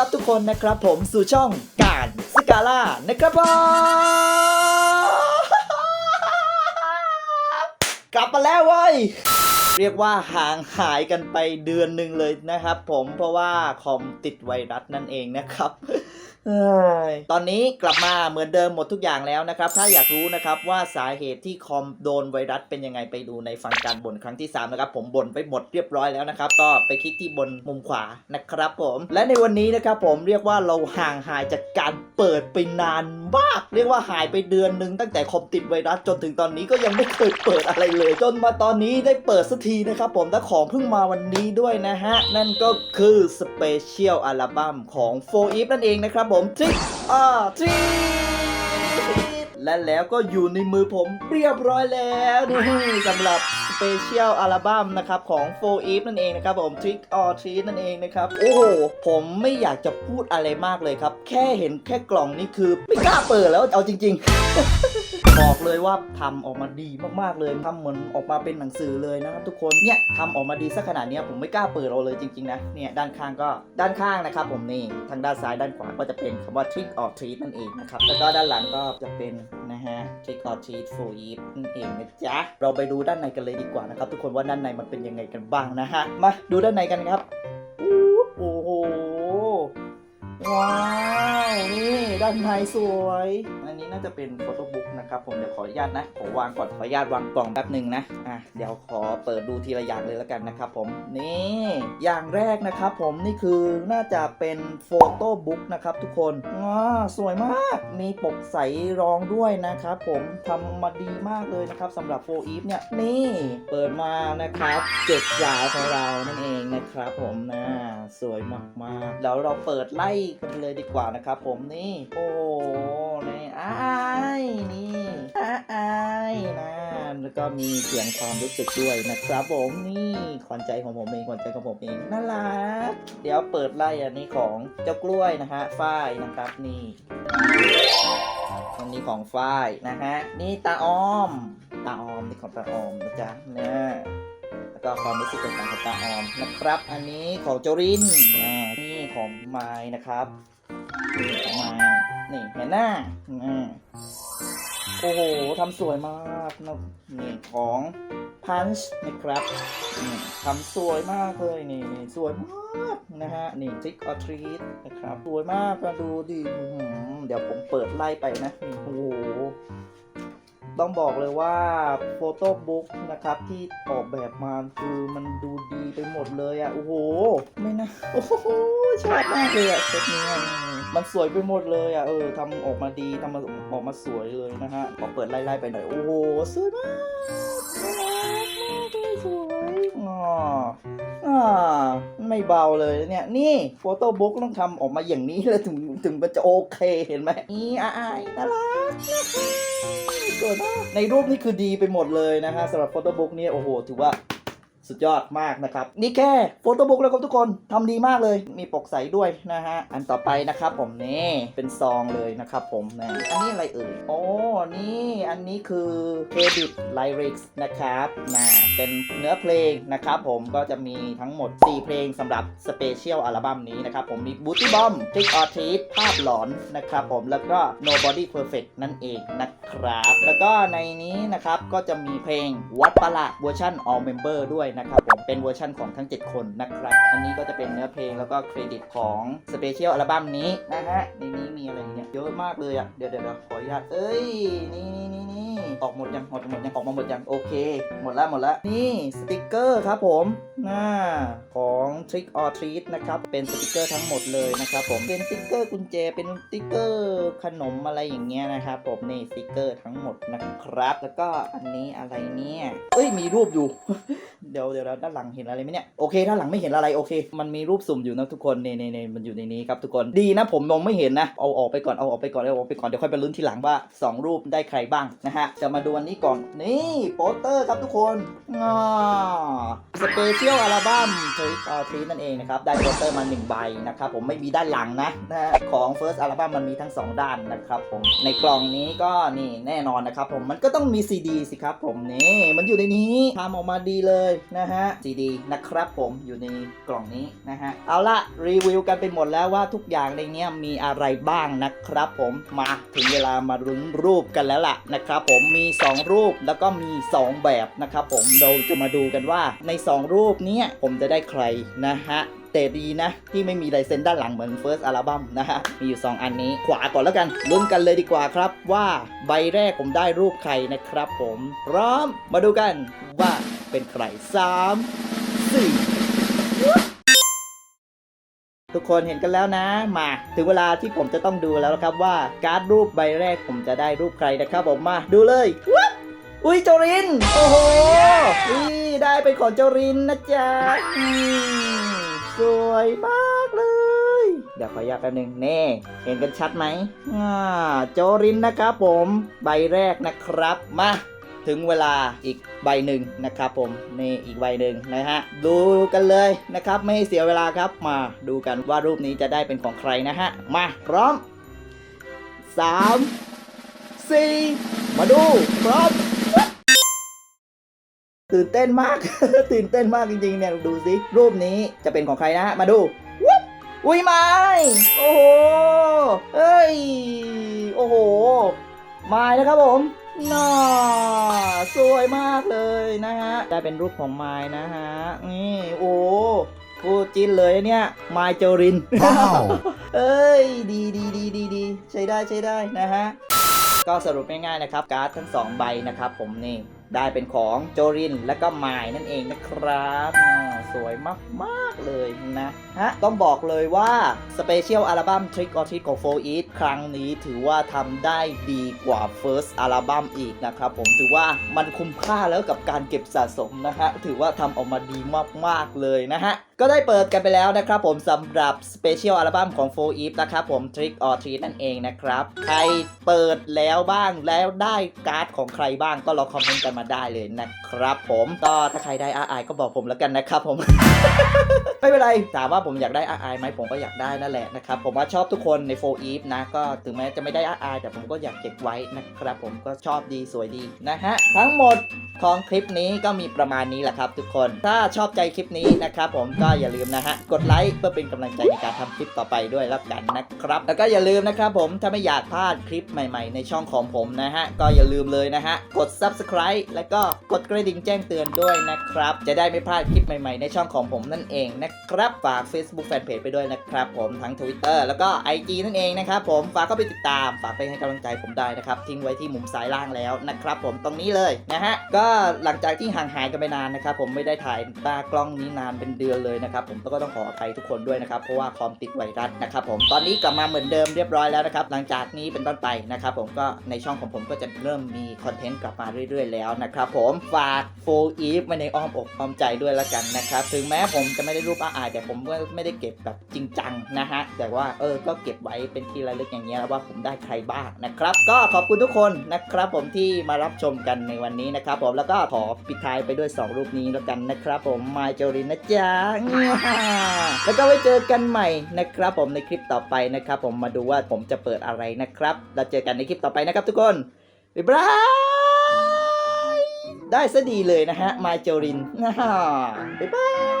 รับทุกคนนะครับผมสู่ช่องการสกาล่านะครับผมกลับมาแล้วเว้ยเรียกว่าห่างหายกันไปเดือนหนึ่งเลยนะครับผมเพราะว่าคอมติดไวรัสนั่นเองนะครับ ตอนนี้กลับมาเหมือนเดิมหมดทุกอย่างแล้วนะครับ ถ้าอยากรู้นะครับว่าสาเหตุที่คอมโดนไวรัสเป็นยังไงไปดูในฟังการบ่นครั้งที่3นะครับผมบ่นไปหมดเรียบร้อยแล้วนะครับ ก็ไปคลิกที่บนมุมขวานะครับผม และในวันนี้นะครับผมเรียกว่าเราห่างหายจากการเปิดไปนานมาก เรียกว่าหายไปเดือนหนึ่งตั้งแต่คอมติดไวรัสจนถึงตอนนี้ก็ยังไม่เคยเปิดอะไรเลย จนมาตอนนี้ได้เปิดสักทีนะครับผมและของเพิ่งมาวันนี้ด้วยนะฮะนั่นก็คือสเปเชียลอัลบั้มของ4 e v e นั่นเองนะครับผมทริกอ่าทริและแล้วก็อยู่ในมือผมเรียบร้อยแล้วนี่สำหรับสเปเชียลอัลบั้มนะครับของ4 e v e นั่นเองนะครับผม Trick or Treat นั่นเองนะครับ โอ้โห ผมไม่อยากจะพูดอะไรมากเลยครับ แค่เห็นแค่กล่องนี่คือ ไม่กล้าเปิดแล้วเอาจริง ๆ บอกเลยว่าทำออกมาดีมากๆเลยทำเหมือนออกมาเป็นหนังสือเลยนะครับทุกคนเนี่ยทำออกมาดีสักขนาดเนี้ยผมไม่กล้าเปิดเราเลยจริงๆนะเนี่ยด้านข้างก็ด้านข้างนะครับผมนี่ทางด้านซ้ายด้านขวาก็จะเป็นคำว่า trick or treat นั่นเองนะครับแล้วก็ด้านหลังก็จะเป็นนะฮะ trick or treat for e v นั่นเองนะจ๊ะเราไปดูด้านในกันเลยดีกว่านะครับทุกคนว่าด้านในมันเป็นยังไงกันบ้างนะฮะมาดูด้านในกันครับอู้โอ้โหว้าวนี่ด้านในสวย น่าจะเป็นโฟโต้บุ๊กนะครับผมเดี๋ยวขออนุญาตนะขอวางก่อนขออนุญาตวางกล่องแป๊บหนึ่งนะอะเดี๋ยวขอเปิดดูทีละอย่างเลยแล้วกันนะครับผมนี่อย่างแรกนะครับผมนี่คือน่าจะเป็นโฟโต้บุ๊กนะครับทุกคนว้าสวยมากมีปกใสรองด้วยนะครับผมทำมาดีมากเลยนะครับสำหรับโฟอีฟเนี่ยนี่เปิดมานะครับเจ็ดสาวของเรานั่นเองนะครับผมนะสวยมากๆแล้วเราเปิดไล่กันเลยดีกว่านะครับผมนี่โอ้โหนี่อ้ายนี่อ้ายนะแล้วก็มีเสียงความรู้สึกด้วยนะครับผมนี่ขวัญใจของผมเองขวัญใจของผมเองน่ารักเดี๋ยวเปิดไล่อันนี้ของเจ้ากล้วยนะฮะฝ้ายนะครับนี่อันนี้ของฝ้ายนะฮะนี่ตาออมตาออมนี่ของตาออมนะจ๊ะเนี่ยแล้วก็ความรู้สึกต่างๆของตาออมนะครับ อันนี้ของโจรินนะนี่ของไม้นะครับนี่ของไม้ นี่เห็นหน้าอืมโอ้โหทำสวยมากนะนี่ของพันช์นะครับทำสวยมากเลยนี่นี่สวยมากนะฮะนี่ทิกออทรีตนะครับสวยมากมาดูดิเดี๋ยวผมเปิดไล่ไปนะโอ้โหต้องบอกเลยว่าโฟโต้บุ๊กนะครับที่ออกแบบมาคือมันดูดีไปหมดเลยอะ่ะ โอ้โห ไม่นะ โอ้โหชอบมากเลยอะ่ะเซตนี้ มันสวยไปหมดเลยอะเออทำออกมาดีทำมาออกมาสวยเลยนะฮะขอเปิดไล่ๆไปหน่อย โอ้โหสวยมากน่ารักมากสวยอ๋ออ่าไม่เบาเลยเนี่ย นี่โฟโต้บุ๊กต้องทำออกมาอย่างนี้เลยถึงถึงมันจะโอเคเห็นไหมนี่อายน่ารักสวยมากในรูปนี่คือดีไปหมดเลยนะฮะสำหรับโฟโต้บุ๊กเนี่ยโอ้โหถือว่า สุดยอดมากนะครับ นี่แค่โฟโต้บุ๊กแล้วครับทุกคนทำดีมากเลย มีปกใสด้วยนะฮะ อันต่อไปนะครับผมนี่เป็นซองเลยนะครับผมนะอันนี้อะไรเอ่ยโอ้นี่อันนี้คือเครดิตไลริกส์นะครับนะเป็นเนื้อเพลงนะครับผมก็จะมีทั้งหมด 4 เพลงสำหรับสเปเชียลอัลบั้มนี้นะครับผมมี Booty Bomb Trick or Treat ภาพหลอนนะครับผมแล้วก็ Nobody Perfect นั่นเองนะครับ แล้วก็ในนี้นะครับก็จะมีเพลงวัดประหลาดเวอร์ชัน All Member ด้วยนะครับผมเป็นเวอร์ชันของทั้ง 7 คนนะครับ อันนี้ก็จะเป็นเนื้อเพลงแล้วก็เครดิตของสเปเชียลอัลบั้มนี้นะฮะในนี้มีอะไรเนี่ยเยอะมากเลยอะ่ะเดี๋ยวเดี๋ยวเดี๋ยวขออนุญาตเอ้ยนี่นี่นี่นี่ ออกหมดยังหมดหมดยังออกมาหมดยังโอเค หมดแล้วหมดแล้วนี่สติกเกอร์ครับผมน่าของ Trick or Treat นะครับ เป็นสติกเกอร์ทั้งหมดเลยนะครับผมเป็นสติกเกอร์กุญแจเป็นสติกเกอร์ขนมอะไรอย่างเงี้ยนะครับผมนี่สติกเกอร์ทั้งหมดนะครับ แล้วก็อันนี้อะไรเนี่ยเอ้ยมีรูปอยู่ เดี๋ยวเดี๋ยวด้านหลังเห็นอะไรไหมเนี่ยโอเคด้านหลังไม่เห็นอะไรโอเค มันมีรูปสุ่มอยู่นะทุกคนนี่นี่นี่มันอยู่ในนี้ครับทุกคนดีนะผมมองไม่เห็นนะเอาออกไปก่อนเอาออกไปก่อนเอาออกไปก่อนเดี๋ยวค่อยไปลุ้นทีหลังว่าสองรูปได้ใครบ้างนะฮะจะมาดูอันนี้ก่อน นี่โปสเตอร์ครับทุกคนอ่าสเปเชียลอัลบั้มทริกออทรีนั่นเองนะครับ ได้โปสเตอร์มา1ใบนะครับ ผมไม่มีด้านหลังนะนะของ First อัลบั้มมันมีทั้ง 2 ด้านนะครับผม ในกล่องนี้ก็นี่แน่นอนนะครับผมมันก็ต้องมีซีดีสิครับผมนี่มันอยู่ในนี้ทำออกมาดีเลยนะฮะซีดีนะครับผมอยู่ในกล่องนี้นะฮะเอาละรีวิวกันไปหมดแล้วว่าทุกอย่างในเนี้ยมีอะไรบ้างนะครับผมมาถึงเวลามารุ้นรูปกันแล้วล่ะนะครับผมมีี 2 รูปแล้วก็มี 2 แบบนะครับผมเราจะมาดูกันว่าใน 2 รูปนี้ผมจะได้ใครนะฮะแต่ดีนะ ที่ไม่มีลายเซ็นด้านหลังเหมือน First Album นะฮะ มีอยู่ 2 อันนี้ขวาก่อนแล้วกันลุ้นกันเลยดีกว่าครับว่าใบแรกผมได้รูปใครนะครับผม พร้อมมาดูกันว่าเป็นใคร 3 4 ทุกคนเห็นกันแล้วนะ มาถึงเวลาที่ผมจะต้องดูแล้วครับว่าการ์ดรูปใบแรกผมจะได้รูปใครนะครับผมมาดูเลยวับอุ้ยโจริน โอ้โหนี่ได้เป็นของโจรินนะจ๊ะสวยมากเลย เดี๋ยวขออนุญาตแป๊บนึงเน่เห็นกันชัดไหมอ่าโจรินนะครับผมใบแรกนะครับมา ถึงเวลาอีกใบหนึ่งนะครับผมนี่อีกใบหนึ่งนะฮะดูกันเลยนะครับไม่ให้เสียเวลาครับมาดูกันว่ารูปนี้จะได้เป็นของใครนะฮะมาพร้อม 3 4 มาดูพร้อมตื่นเต้นมาก ตื่นเต้นมากจริงๆเนี่ยดูสิรูปนี้จะเป็นของใครนะฮะมาดูอุ้ยไม้โอ้โหเอ้ยโอ้โหไม้นะครับผม น่าสวยมากเลยนะฮะได้เป็นรูปของไม้นะฮะ นี่โอ้พูดจินเลยเนี่ยไม้เจอริน Wow. เอ้ย ดีดีดีดีดีใช้ได้ใช้ได้นะฮะ ก็สรุปง่ายๆนะครับ การ์ดทั้ง 2 ใบนะครับผมนี่ ได้เป็นของโจรินและก็ไมายนั่นเองนะครับอ่า สวยมาก ๆ เลยนะ ฮะ ต้องบอกเลยว่าสเปเชียลอัลบั้ม Trick or Treat ของ4 Eat ครั้งนี้ถือว่าทำได้ดีกว่า First อัลบั้มอีกนะครับผมถือว่ามันคุ้มค่าแล้วกับการเก็บสะสมนะฮะ ถือว่าทำออกมาดีมาก ๆ เลยนะฮะก็ได้เปิดกันไปแล้วนะครับผมสำหรับสเปเชียลอัลบั้มของ4 Eve นะครับผม Trick or Treat นั่นเองนะครับ ใครเปิดแล้วบ้างแล้วได้การ์ดของใครบ้างก็ลองคอมเมนต์กันมาได้เลยนะครับผม ก็ถ้าใครได้อาไอก็บอกผมแล้วกันนะครับผมไม่เป็นไรถามว่าผมอยากได้อาไอไหมผมก็อยากได้นั่นแหละนะครับ ผมว่าชอบทุกคนใน4 Eve นะ ก็ถึงแม้จะไม่ได้อาไอแต่ผมก็อยากเก็บไว้นะครับ ผมก็ชอบดีสวยดีนะฮะ ทั้งหมดของคลิปนี้ก็มีประมาณนี้แหละครับ ทุกคน ถ้าชอบใจคลิปนี้นะครับ ผมก็อย่าลืมนะฮะ กดไลค์เพื่อเป็นกำลังใจในการทำคลิปต่อไปด้วยแล้วกันนะครับ แล้วก็อย่าลืมนะครับผม ถ้าไม่อยากพลาดคลิปใหม่ๆ ในช่องของผมนะฮะ ก็อย่าลืมเลยนะฮะ กด subscribe แล้วก็กดกระดิ่งแจ้งเตือนด้วยนะครับ จะได้ไม่พลาดคลิปใหม่ๆในช่องของผมนั่นเองนะครับ ฝาก Facebook Fanpage ไปด้วยนะครับผมทั้ง Twitter แล้วก็ IG นั่นเองนะครับผมฝากเข้าไปติดตาม ฝากไปให้กำลังใจผมได้นะครับ ทิ้งไว้ที่มุมซ้ายล่างแล้วนะครับผมตรงนี้เลยนะฮะก็หลังจากที่ห่างหายกันไปนานนะครับผมไม่ได้ถ่ายตากล้องนี้นานเป็นเดือนเลยนะครับผมก็ต้องขออภัยทุกคนด้วยนะครับเพราะว่าคอมติดไวรัสนะครับผมตอนนี้กลับมาเหมือนเดิมเรียบร้อยแล้วนะครับหลังจากนี้เป็นต้นไปนะครับผมก็ในช่องของผมก็จะเริ่มมีคอนเทนต์กลับมาเรื่อย ๆ แล้วนะครับผมฝากโฟอีฟไว้ในอ้อมอกอ้อมใจด้วยละกันนะครับถึงแม้ผมจะไม่ได้รูปอาอายแต่ผมก็ไม่ได้เก็บแบบจริงจังนะฮะ แต่ว่าเออ ก็เก็บไว้เป็นที่ระลึกอย่างเงี้ยว่าผมได้ใครบ้างนะครับ ก็ขอบคุณทุกคนนะครับ ผมที่มารับชมกันในวันนี้นะครับ ผม แล้วก็ขอปิดท้ายไปด้วย 2 รูปนี้แล้วกันนะครับผม มาจรินนะจ๊ะ แล้วก็ไว้เจอกันใหม่นะครับผมในคลิปต่อไปนะครับ ผมมาดูว่าผมจะเปิดอะไรนะครับเราเจอกันในคลิปต่อไปนะครับทุกคนบ๊ายบาย ได้ซะดีเลยนะฮะ มาเจรินบ๊ายบาย